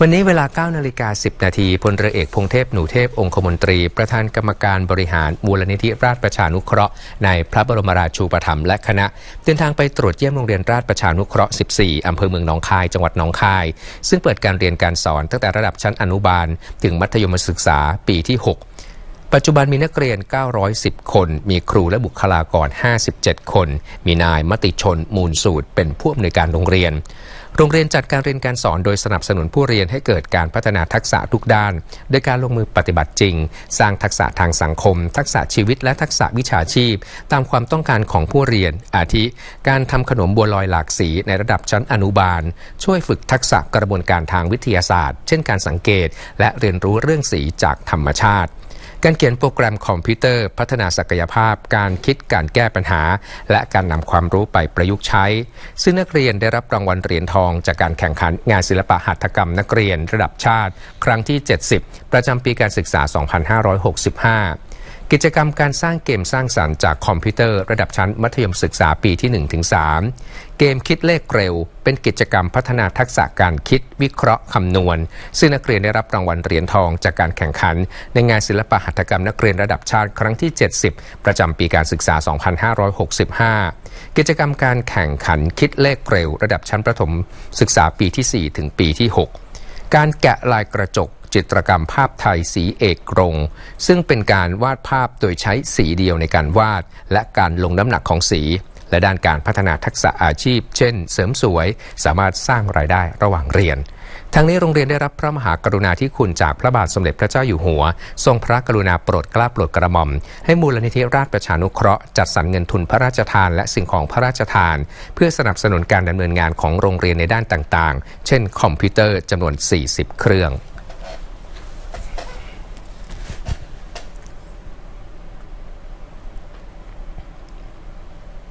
วันนี้เวลา9นาฬิกา10 นาทีพลเรือเอกพงเทพหนูเทพองคมนตรี ประธานกรรมการบริหารมูลนิธิราชประชานุเคราะห์ในพระบรมราชูปถัมภ์และคณะ เดินทางไปตรวจเยี่ยมโรงเรียนราชประชานุเคราะห์ 14 อำเภอเมืองหนองคาย จังหวัดหนองคาย ซึ่งเปิดการเรียนการสอนตั้งแต่ระดับชั้นอนุบาล ถึงมัธยมศึกษาปีที่ 6 ปัจจุบันมีนักเรียน 910 คน มีครูและบุคลากร 57 คน มีนายมติชน มูลสูตร เป็นผู้อำนวยการโรงเรียน โรงเรียนจัดการเรียนการสอนโดยสนับสนุนผู้เรียนให้เกิดการพัฒนาทักษะทุกด้าน โดยการลงมือปฏิบัติจริง สร้างทักษะทางสังคม ทักษะชีวิตและทักษะวิชาชีพ ตามความต้องการของผู้เรียน อาทิ การทำขนมบัวลอยหลากสีในระดับชั้นอนุบาล ช่วยฝึกทักษะกระบวนการทางวิทยาศาสตร์ เช่น การสังเกต และเรียนรู้เรื่องสีจากธรรมชาติ การเขียนโปรแกรมคอมพิวเตอร์ พัฒนาศักยภาพ การคิดการแก้ปัญหา และการนำความรู้ไปประยุกต์ใช้ ซึ่งนักเรียนได้รับรางวัลเหรียญทอง จากการแข่งขันงานศิลปะหัตถกรรมนักเรียนระดับชาติ ครั้งที่ 70 ประจำปีการศึกษา 2565 กิจกรรมการสร้างเกมสร้างสรรค์จากคอมพิวเตอร์ระดับชั้นมัธยมศึกษาปีที่ 1-3 เกมคิดเลขเร็ว เป็นกิจกรรมพัฒนาทักษะการคิดวิเคราะห์คำนวณ ซึ่งนักเรียนได้รับรางวัลเหรียญทองจากการแข่งขัน ในงานศิลปะหัตถกรรมนักเรียนระดับชาติครั้งที่ 70 ประจำปีการศึกษา 2565 กิจกรรมการแข่งขันคิดเลขเร็ว ระดับชั้นประถมศึกษาปีที่ 4 ถึงปีที่ 6 การแกะลายกระจก จิตรกรรมภาพไทยสีเอกกรง ซึ่งเป็นการวาดภาพโดยใช้สีเดียวในการวาด และการลงน้ำหนักของสี และด้านการพัฒนาทักษะอาชีพ เช่น เสริมสวย สามารถสร้างรายได้ระหว่างเรียนทั้งนี้โรงเรียนได้รับพระมหากรุณาธิคุณจากพระบาทสมเด็จพระเจ้าอยู่หัว ทรงพระกรุณาโปรดเกล้าโปรดกระหม่อม ให้มูลนิธิราชประชานุเคราะห์จัดสรรเงินทุนพระราชทาน และสิ่งของพระราชทาน เพื่อสนับสนุนการดำเนินงานของโรงเรียนในด้านต่างๆ เช่น คอมพิวเตอร์จำนวน 40 เครื่อง